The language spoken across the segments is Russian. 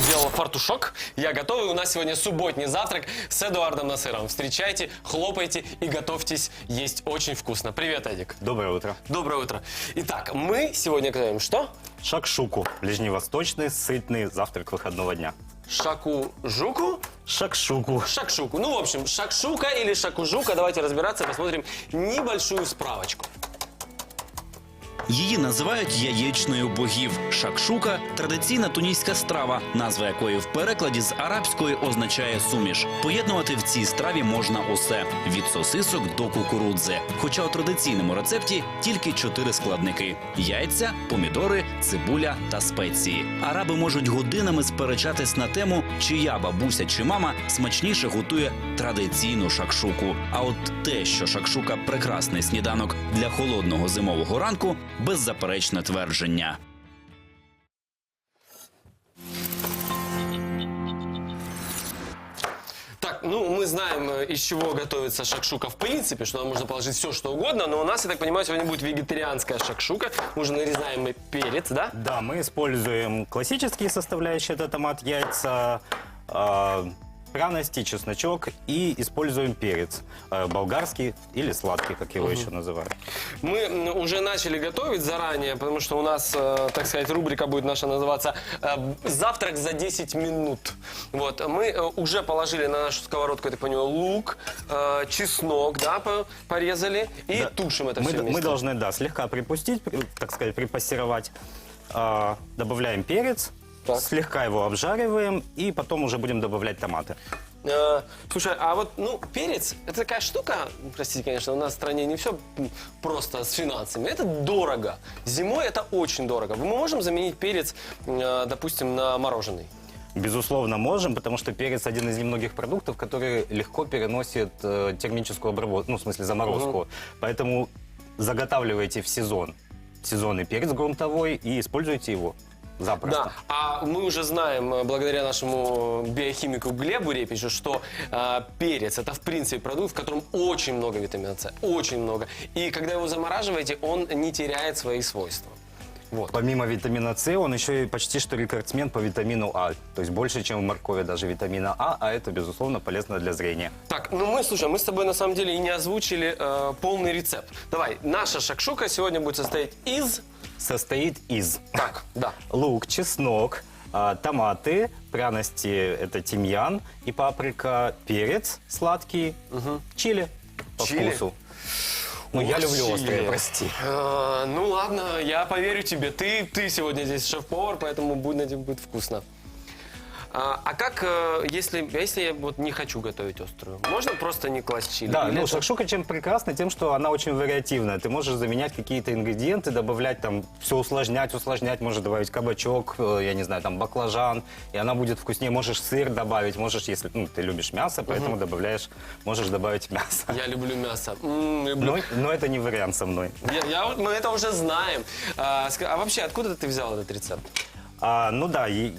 делал фартушок. Я готовый. У нас сегодня субботний завтрак с Эдуардом Насыром. Встречайте, хлопайте и готовьтесь есть очень вкусно. Привет, Эдик. Доброе утро. Доброе утро. Итак, мы сегодня готовим что? Шакшуку. Ближневосточный сытный завтрак выходного дня. Шаку-жуку? Шакшуку. Шакшуку. Ну, в общем, шакшука или шакужука. Давайте разбираться, посмотрим небольшую справочку. Її називають яєчною богів. Шакшука традиційна туніська страва, назва якої в перекладі з арабської означає суміш. Поєднувати в цій страві можна усе від сосисок до кукурудзи. Хоча у традиційному рецепті тільки чотири складники: яйця, помідори, цибуля та спеції. Араби можуть годинами сперечатись на тему, чия бабуся чи мама смачніше готує традиційну шакшуку. А от те, що шакшука прекрасний сніданок для холодного зимового ранку, беззаперечне твердження. Так, ну мы знаем, э, из чего готовится шакшука в принципе, что нам можно положить все, что угодно, но у нас, я так понимаю, сегодня будет вегетарианская шакшука. Мы уже нарезаем мы перец, да? Да, мы используем классические составляющие. Это томат, яйца, э, пряности, чесночок. И используем перец. э, болгарский или сладкий, как его еще называют. Мы м, уже начали готовить заранее, потому что у нас, э, так сказать, рубрика будет наша называться э, «Завтрак за 10 минут». Вот, мы э, уже положили на нашу сковородку, я так понимаю, лук, э, чеснок, да, по- порезали и Да. тушим это мы, все д- вместе. мы должны, да, слегка припустить, при- так сказать, припассеровать. Добавляем перец. Так. Слегка его обжариваем и потом уже будем добавлять томаты. Э, слушай, а вот, ну, перец, это такая штука, простите, конечно, у нас в стране не все просто с финансами, это дорого. Зимой это очень дорого. Мы можем заменить перец, э, допустим, на мороженый? Безусловно, можем, потому что перец один из немногих продуктов, который легко переносит э, термическую обработку, ну, в смысле, заморозку. Поэтому заготавливайте в сезон сезонный перец грунтовой и используйте его запросто. Да, а мы уже знаем, э, благодаря нашему биохимику Глебу Репичу, что э, перец это в принципе продукт, в котором очень много витамина С, очень много. И когда его замораживаете, он не теряет свои свойства. Вот. Помимо витамина С, он еще и почти что рекордсмен по витамину А. То есть больше, чем в моркови даже витамина А, а это, безусловно, полезно для зрения. Так, ну мы, слушай, мы с тобой на самом деле и не озвучили э, полный рецепт. Давай, наша шакшука сегодня будет состоять из... Состоит из Так, да. лук, чеснок, а, томаты, пряности это тимьян и паприка, перец сладкий, чили по Чили? вкусу. Ну, я люблю чили. острые, прости. Э, ну ладно, я поверю тебе. Ты, ты сегодня здесь шеф-повар, поэтому будет, надеюсь, будет вкусно. А, а как, э, если, если я вот не хочу готовить острую? Можно просто не класть чили? Да, Или ну это- шакшука чем прекрасна, тем, что она очень вариативная. Ты можешь заменять какие-то ингредиенты, добавлять там, все усложнять, усложнять, можешь добавить кабачок, э, я не знаю, там баклажан, и она будет вкуснее. Можешь сыр добавить, можешь, если ну, ты любишь мясо, поэтому добавляешь, можешь добавить мясо. Я люблю мясо. М, люблю. Но, но это не вариант со мной. Я- я мы это уже знаем. А, а вообще, откуда ты взял этот рецепт? А, ну да, и-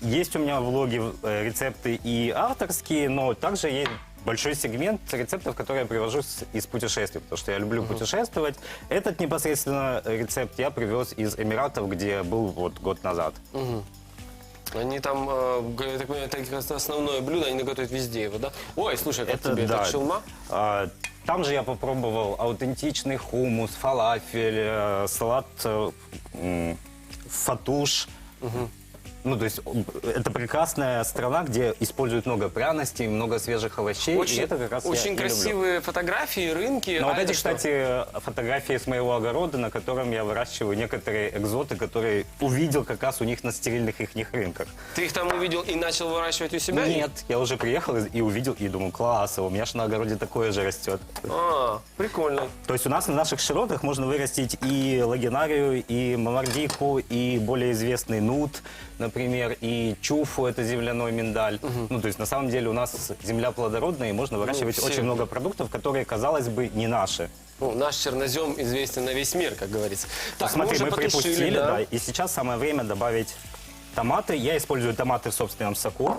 есть у меня в влоге э, рецепты и авторские, но также есть большой сегмент рецептов, которые я привожу с- из путешествий, потому что я люблю путешествовать. Этот непосредственно рецепт я привез из Эмиратов, где был вот год назад. Они там, э, г- я так понимаю, это основное блюдо, они готовят везде его, да? Ой, слушай, как тебе? да. Это шаурма? А, Там же я попробовал аутентичный хумус, фалафель, э, салат э, м, фатуш. Ну, то есть это прекрасная страна, где используют много пряностей, много свежих овощей. Очень, и это как раз я очень люблю. красивые фотографии, рынки. Но А вот это эти, что? кстати, фотографии с моего огорода, на котором я выращиваю некоторые экзоты, которые увидел как раз у них на стерильных их рынках. Ты их там увидел и начал выращивать у себя? Нет, я уже приехал и и увидел, и думаю, класс, а у меня же на огороде такое же растет. А, прикольно. То есть у нас на наших широтах можно вырастить и лагинарию, и мамардику, и более известный нут, например, и чуфу, это земляной миндаль. Ну, то есть на самом деле у нас земля плодородная, и можно выращивать все- очень много продуктов, которые, казалось бы, не наши. Ну, наш чернозем известен на весь мир, как говорится. Так, Смотри, мы мы, потушили, припустили, да? да. и сейчас самое время добавить томаты. Я использую томаты в собственном соку.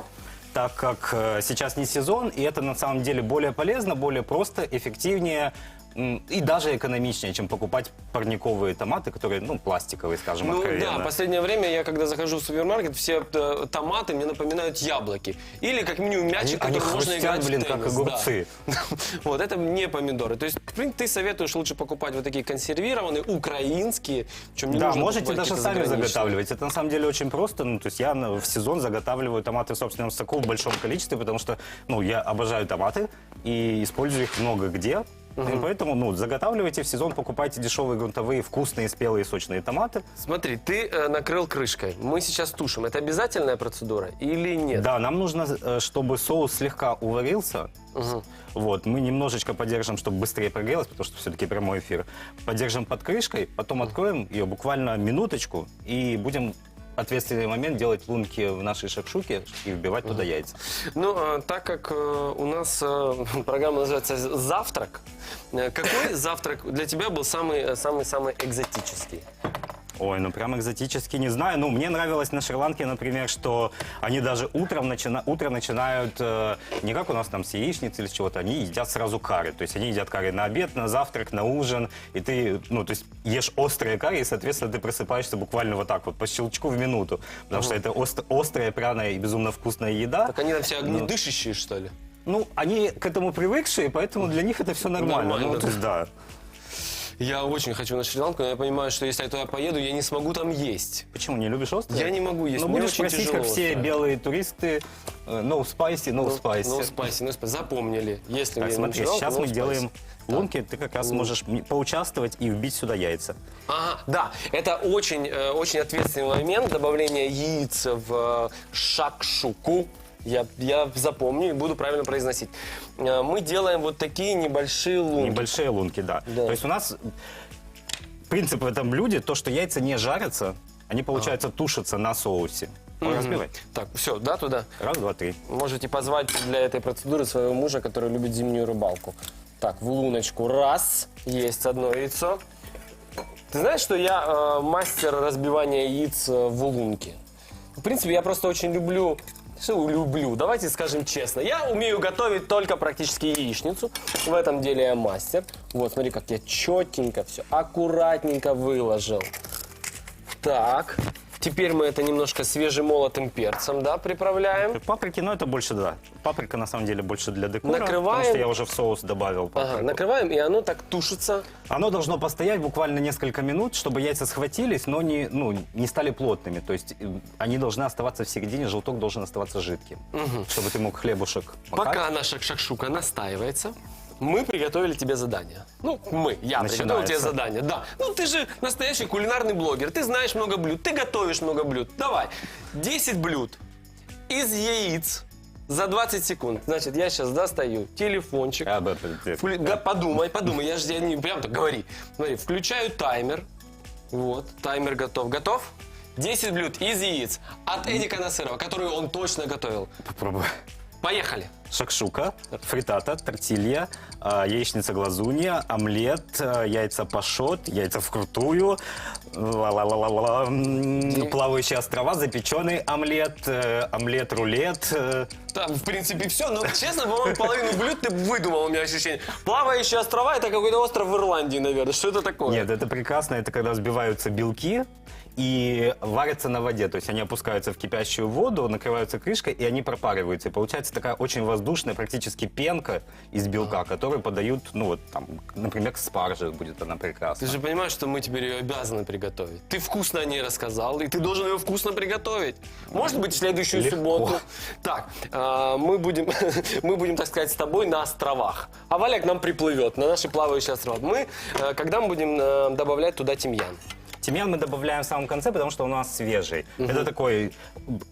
так как э, сейчас не сезон, и это на самом деле более полезно, более просто, эффективнее, м, и даже экономичнее, чем покупать парниковые томаты, которые, ну, пластиковые, скажем, Ну откровенно. да, последнее время я, когда захожу в супермаркет, все э, томаты мне напоминают яблоки. Или как минимум мячик, Они- они который можно хрустят, играть блин, в как теннис. огурцы. Да. Вот, это не помидоры. То есть, в принципе, ты советуешь лучше покупать вот такие консервированные, украинские. Причем не Да, нужно можете покупать даже какие-то сами заграничные. заготавливать. Это на самом деле очень просто. Ну, то есть я на- в сезон заготавливаю томаты в собственном соку в большом количестве, потому что ну, я обожаю томаты и использую их много где. И поэтому ну, заготавливайте в сезон, покупайте дешевые грунтовые, вкусные, спелые, сочные томаты. Смотри, ты э, накрыл крышкой. Мы сейчас тушим. Это обязательная процедура или нет? Да, нам нужно, э, чтобы соус слегка уварился. Вот, мы немножечко подержим, чтобы быстрее прогрелось, потому что все-таки прямой эфир. Подержим под крышкой, потом откроем ее буквально минуточку и будем ответственный момент делать лунки в нашей шакшуке и вбивать туда яйца. Ну, э, так как э, у нас э, программа называется «Завтрак», э, какой завтрак для тебя был самый, самый, самый экзотический? Ой, ну прям экзотически не знаю. Ну, мне нравилось на Шри-Ланке, например, что они даже утром, начина... утром начинают, э, не как у нас там с яичницы или с чего-то, они едят сразу карри. То есть они едят карри на обед, на завтрак, на ужин. И ты, ну, то есть ешь острые карри, и, соответственно, ты просыпаешься буквально вот так вот, по щелчку в минуту. Потому что это ост- острая, пряная и безумно вкусная еда. Так они там все огнедышащие, что ли? Ну, они к этому привыкшие, поэтому для них это все нормально. Нормально, Ну, то есть, да. Я очень хочу на Шри-Ланку, но я понимаю, что если я туда поеду, я не смогу там есть. Почему, не любишь острое? Я не могу есть, Ну, мне будешь очень просить, тяжело как все острое. белые туристы, э, no spicy, no spicy. Ну, спайси, ну, спайси. Запомнили. Если Так, я смотри, Шри-Ланку, сейчас no мы spicy. делаем лунки, ты как раз можешь м- поучаствовать и вбить сюда яйца. Ага, да, это очень, э, очень ответственный момент добавления яиц в э, шакшуку. Я, я запомню и буду правильно произносить. Э, Мы делаем вот такие небольшие лунки. Небольшие лунки, да. Да. То есть у нас принцип в этом блюде, то, что яйца не жарятся, они, получается, тушатся на соусе. Разбивай. Так, все, да, туда? Раз, два, три. Можете позвать для этой процедуры своего мужа, который любит зимнюю рыбалку. Так, в луночку раз, есть одно яйцо. Ты знаешь, что я э, мастер разбивания яиц э, в лунке? В принципе, я просто очень люблю... Что люблю? Давайте скажем честно. Я умею готовить только практически яичницу. В этом деле я мастер. Вот, смотри, как я четенько все, аккуратненько выложил. Так, теперь мы это немножко свежемолотым перцем, да, приправляем. Паприки, ну это больше, да. Паприка, на самом деле, больше для декора. Накрываем. Потому что я уже в соус добавил паприку. Ага, накрываем, и оно так тушится. Оно должно постоять буквально несколько минут, чтобы яйца схватились, но не, ну, не стали плотными. То есть э, они должны оставаться в середине, желток должен оставаться жидким. Чтобы ты мог хлебушек макать. Пока наша шакшука настаивается, мы приготовили тебе задание. Ну, мы, я приготовил тебе Начинается. задание, да. Ну, ты же настоящий кулинарный блогер, ты знаешь много блюд, ты готовишь много блюд. Давай, 10 блюд из яиц за 20 секунд. Значит, я сейчас достаю телефончик. Об этом. Вклю- га- Подумай, подумай, я же тебе не прям так говори. Смотри, включаю таймер. Вот, таймер готов. Готов? 10 блюд из яиц от Эдика Насырова, которые он точно готовил. Попробуй. Поехали. Шакшука, фритата, тортилья, а, яичница глазунья, омлет, а, яйца пашот, яйца вкрутую, ла-ла-ла-ла-ла, плавающие острова, запеченный омлет, э, омлет-рулет. э, Там, в принципе, все. Но, честно, по-моему, половину блюд ты выдумал, у меня ощущение. Плавающие острова – это какой-то остров в Ирландии, наверное. Что это такое? Нет, это прекрасно, это когда взбиваются белки и варятся на воде. То есть они опускаются в кипящую воду, накрываются крышкой, и они пропариваются. И получается такая очень воздушная, практически пенка из белка, которую подают, ну вот там, например, к спарже будет она прекрасна. Ты же понимаешь, что мы теперь ее обязаны приготовить. Ты вкусно о ней рассказал, и ты должен ее вкусно приготовить. Может быть, в следующую Легко. субботу. Так, а, мы будем, мы будем, так сказать, с тобой на островах. А Валя к нам приплывет на наши плавающие острова. Мы, э, когда мы будем э, добавлять туда тимьян? Тимьян мы добавляем в самом конце, потому что он у нас свежий. Это такое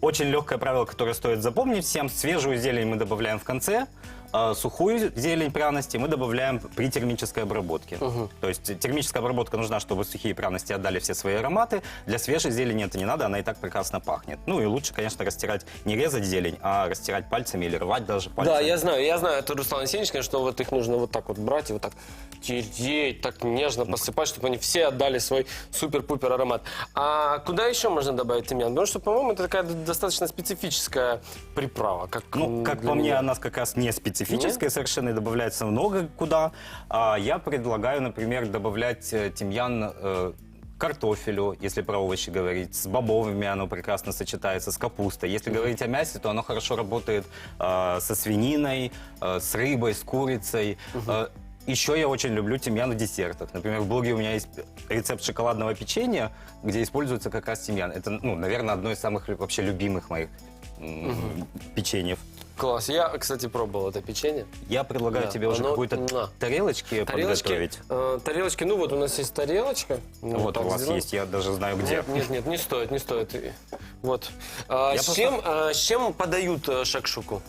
очень легкое правило, которое стоит запомнить всем. Свежую зелень мы добавляем в конце, а сухую зелень пряности мы добавляем при термической обработке. То есть термическая обработка нужна, чтобы сухие пряности отдали все свои ароматы. Для свежей зелени это не надо, она и так прекрасно пахнет. Ну и лучше, конечно, растирать, не резать зелень, а растирать пальцами или рвать даже пальцами. Да, я знаю, я знаю, это Руслан Алексеевич, конечно, вот их нужно вот так вот брать и вот так тереть, так нежно посыпать, чтобы они все отдали свой супер-пупер аромат. А куда еще можно добавить тимьян? Потому что, по-моему, это такая достаточно специфическая приправа. Как, Ну, как по мне, она как раз не специфическая. Специфическое совершенно, и добавляется много куда. А я предлагаю, например, добавлять э, тимьян э, картофелю, если про овощи говорить, с бобовыми оно прекрасно сочетается, с капустой. Если говорить о мясе, то оно хорошо работает э, со свининой, э, с рыбой, с курицей. Э, еще я очень люблю тимьян в десертах. Например, в блоге у меня есть рецепт шоколадного печенья, где используется как раз тимьян. Это, ну, наверное, одно из самых вообще любимых моих м, печеньев. Класс. Я, кстати, пробовал это печенье. Я предлагаю Да, тебе уже оно- какую-то на. тарелочки, Тарелочки, подготовить. э, тарелочки, ну вот у нас есть тарелочка. Ну, Вот так у вас сделаем. есть, я даже знаю где. Нет, нет, нет, не стоит, не стоит. И- Вот. А, Я с, просто- чем, а, с чем подают э, шакшуку?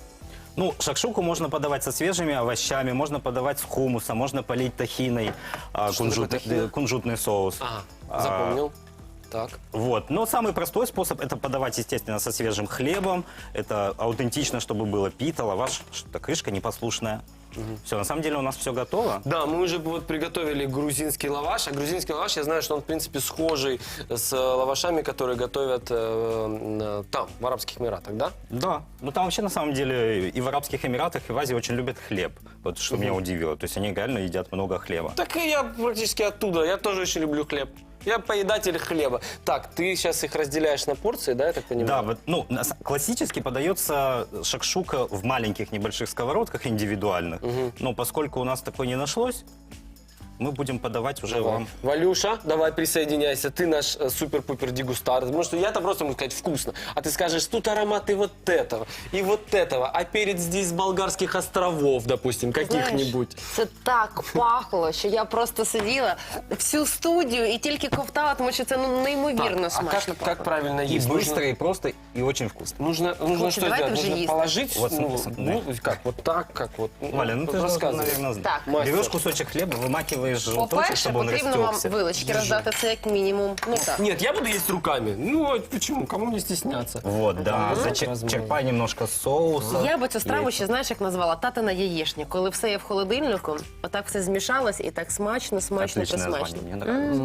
Ну, шакшуку можно подавать со свежими овощами, можно подавать с хумуса, можно полить тахиной, а, Что кунжут- такое тахина? э, кунжутный соус. Ага, А, запомнил. Так. Вот. Но самый простой способ это подавать, естественно, со свежим хлебом. Это аутентично, чтобы было пита, лаваш, что-то крышка непослушная. Все, на самом деле у нас все готово. Да, мы уже вот приготовили грузинский лаваш. А грузинский лаваш, я знаю, что он, в принципе, схожий с э, лавашами, которые готовят э, э, там, в Арабских Эмиратах, да? Да. Ну там вообще на самом деле и в Арабских Эмиратах, и в Азии очень любят хлеб. Вот что меня удивило. То есть они реально едят много хлеба. Так и я практически оттуда. Я тоже очень люблю хлеб. Я поедатель хлеба. Так, ты сейчас их разделяешь на порции, да, я так понимаю? Да, вот, ну, на с- классически подается шакшука в маленьких небольших сковородках индивидуальных. Но поскольку у нас такой не нашлось, мы будем подавать уже Давай. вам. Валюша, давай присоединяйся. Ты наш э, супер-пупер дегустатор. Потому что я-то просто могу сказать вкусно. А ты скажешь, тут ароматы вот этого и вот этого. А перец здесь с болгарских островов, допустим, каких-нибудь. Це так пахло, що я просто сиділа всю студію і тільки ковтала, тому що це ну неймовірно а смачно. как, как пахло. правильно И есть? быстро, и просто, и очень вкусно. Нужно, нужно Слушай, что давай ты сделать? уже Нужно есть. положить, Вот, ну, смотри, ну, как, вот так, как вот. Ну, Валя, ну ты же, рассказывай. наверное, знаешь. Так. Мастер. Берешь кусочек хлеба, вымакиваешь желточек, По-перше, чтобы он потрібно вам растекся. вилочки роздати, це як мінімум. Ну так. Нет, я буду есть руками. Ну, а почему? Кому мне стесняться? Вот, да. Ага. Зачер- Возможно. черпай немножко соуса. Я би цю страву ще знаєш, як назвала татина яєшня, коли все є в холодильнику, отак все змішалось і так смачно, смачно, Отличное присмачно. название, мне нравится.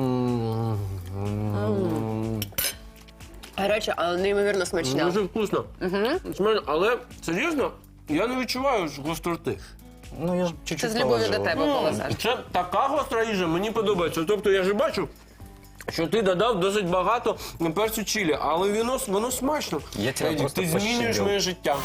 Гаряче, але неймовірно смачне. Дуже вкусно. Угу. Але серйозно, я не відчуваю ж гостроти. Ну, я ж чуть-чуть Це з любові до тебе, полезеш. Це така гостра їжа, мені подобається. Тобто я ж бачу, що ти додав досить багато перцю чилі, але воно, воно смачно. Я тебе Едік, просто ти змінюєш моє життя.